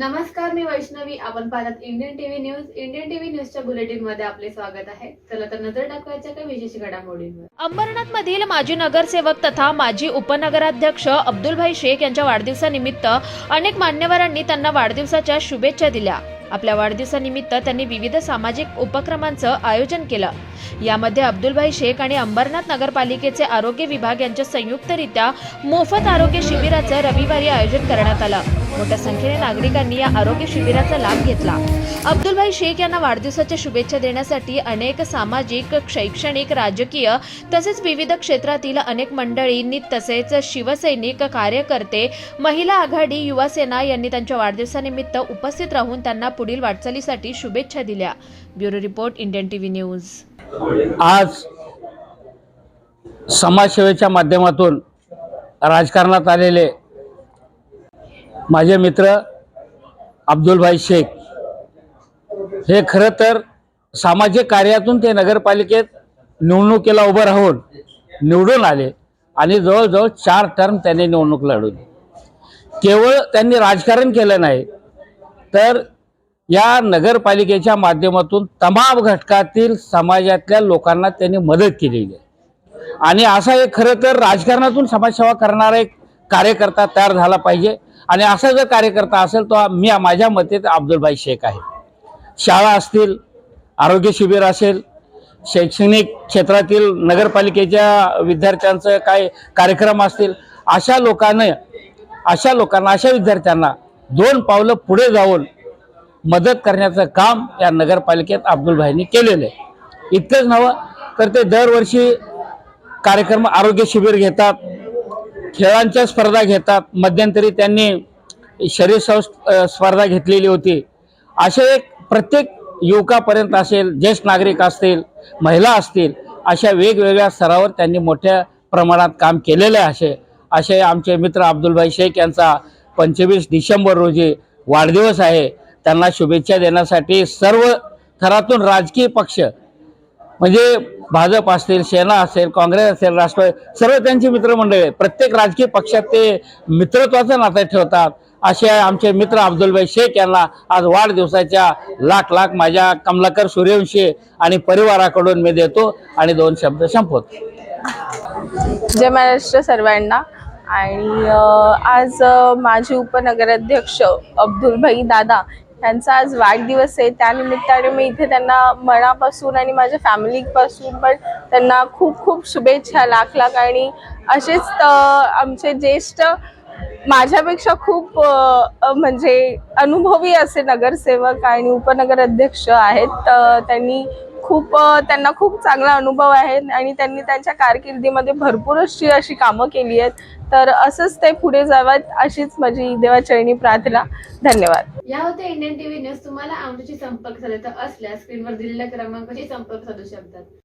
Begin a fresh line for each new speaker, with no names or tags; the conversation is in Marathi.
नमस्कार मी वैष्णवी. आपण पाहतात Indian TV news Indian TV न्यूजच्या बुलेटिनमध्ये आपले स्वागत आहे. चला तर नजर टाकवायच्या काही विशेष घडामोडींवर.
अंबरनाथ मधील माजी नगरसेवक तथा माजी उपनगराध्यक्ष अब्दुलभाई शेख यांच्या वाढदिवसानिमित्त अनेक मान्यवरांनी त्यांना वाढदिवसाच्या शुभेच्छा दिल्या. आपल्या वाढदिवसानिमित्त त्यांनी विविध सामाजिक उपक्रमांचं आयोजन केलं. यामध्ये अब्दुलभाई शेख आणि अंबरनाथ नगरपालिकेचे आरोग्य विभाग यांच्या संयुक्तरित्या मोफत आरोग्य शिबिराचं रविवारी आयोजन करण्यात आलं. मोठ्या संख्येने नागरिकांनी या आरोग्य शिबिराचा लाभ घेतला. अब्दुलभाई शेख यांना वाढदिवसाच्या शुभेच्छा देण्यासाठी अनेक सामाजिक शैक्षणिक राजकीय तसेच विविध क्षेत्रातील अनेक मंडळींनी तसेच शिवसैनिक कार्यकर्ते महिला आघाडी युवासेना यांनी त्यांच्या वाढदिवसानिमित्त उपस्थित राहून त्यांना पुढील वाटचालीसाठी शुभेच्छा दिल्या. Bureau report Indian TV news.
आज समाजसेवेच्या माध्यमातून राजकारणात आलेले माझे मित्र अब्दुलभाई शेख. हे खरं तर सामाजिक कार्यातून ते नगरपालिकेत निवडणुकीला उभं राहून निवडून आले आणि जवळजवळ चार टर्म त्यांनी निवडणूक लढवली. केवळ त्यांनी राजकारण केलं नाही तर या नगरपालिकेच्या माध्यमातून तमाम घटकातील समाजातल्या लोकांना त्यांनी मदत केलेली आहे. आणि असा एक खरं तर राजकारणातून समाजसेवा करणारा एक कार्यकर्ता तयार झाला पाहिजे. आणि असा जर कार्यकर्ता असेल तो मी माझ्या मते अब्दुलबाई अब्दुलभाई शेख आहे. शाळा असतील आरोग्य शिबिर असेल शैक्षणिक क्षेत्रातील नगरपालिकेच्या विद्यार्थ्यांचं काय कार्यक्रम असतील अशा लोकांना अशा लोकांना अशा विद्यार्थ्यांना दोन पावलं पुढे जाऊन मदत करण्याचं काम या नगरपालिकेत अब्दुलभाईंनी केलेलं आहे. इतकंच नव्हं तर ते दरवर्षी कार्यक्रम आरोग्य शिबिर घेतात खेळांच्या स्पर्धा घेतात. मध्यंतरी त्यांनी शरीर स्पर्धा घेतलेली होती. असे एक प्रत्येक युवकापर्यंत असेल ज्येष्ठ नागरिक असतील महिला असतील अशा वेगवेगळ्या स्तरावर त्यांनी मोठ्या प्रमाणात काम केलेले असे. असे आमचे मित्र अब्दुलभाई शेख यांचा पंचवीस डिसेंबर रोजी वाढदिवस आहे. त्यांना शुभेच्छा देण्यासाठी सर्व थरातून राजकीय पक्ष म्हणजे भाजप असतील सेना असेल काँग्रेस असेल राष्ट्रवादी सर्व त्यांची मित्रमंडळी आहे प्रत्येक राजकीय पक्षात ते मित्रत्वाचं नातं ठेवतात. असे आमचे मित्र अब्दुलभाई शेख यांना आज वाढदिवसाच्या लाख लाख माझ्या कमलाकर सूर्यवंशी आणि परिवाराकडून मी देतो आणि दोन शब्द संपवतो.
जय महाराष्ट्र सर्वांना. आणि आज माझे माजी उपनगराध्यक्ष अब्दुलभाई दादा त्यांचा आज वाढदिवस आहे. त्यानिमित्ताने मी इथे त्यांना मनापासून आणि माझ्या फॅमिलीपासून पण त्यांना खूप खूप शुभेच्छा लाख लाख आणि असेच आमचे ज्येष्ठ माझ्यापेक्षा खूप म्हणजे अनुभवी असे नगरसेवक आणि उपनगर अध्यक्ष आहेत त्यांनी खूप त्यांना खूप चांगला अनुभव आहे आणि त्यांनी त्यांच्या कारकिर्दीमध्ये भरपूर अशी अशी कामं केली आहेत. तर असंच ते पुढे जावं अशीच माझी देवाचरणी प्रार्थना. धन्यवाद.
या होत्या इंडियन टीव्ही न्यूज. तुम्हाला आमच्याशी संपर्क साधायचा असल्यास स्क्रीनवर दिलेल्या क्रमांकाशी संपर्क साधू शकतात.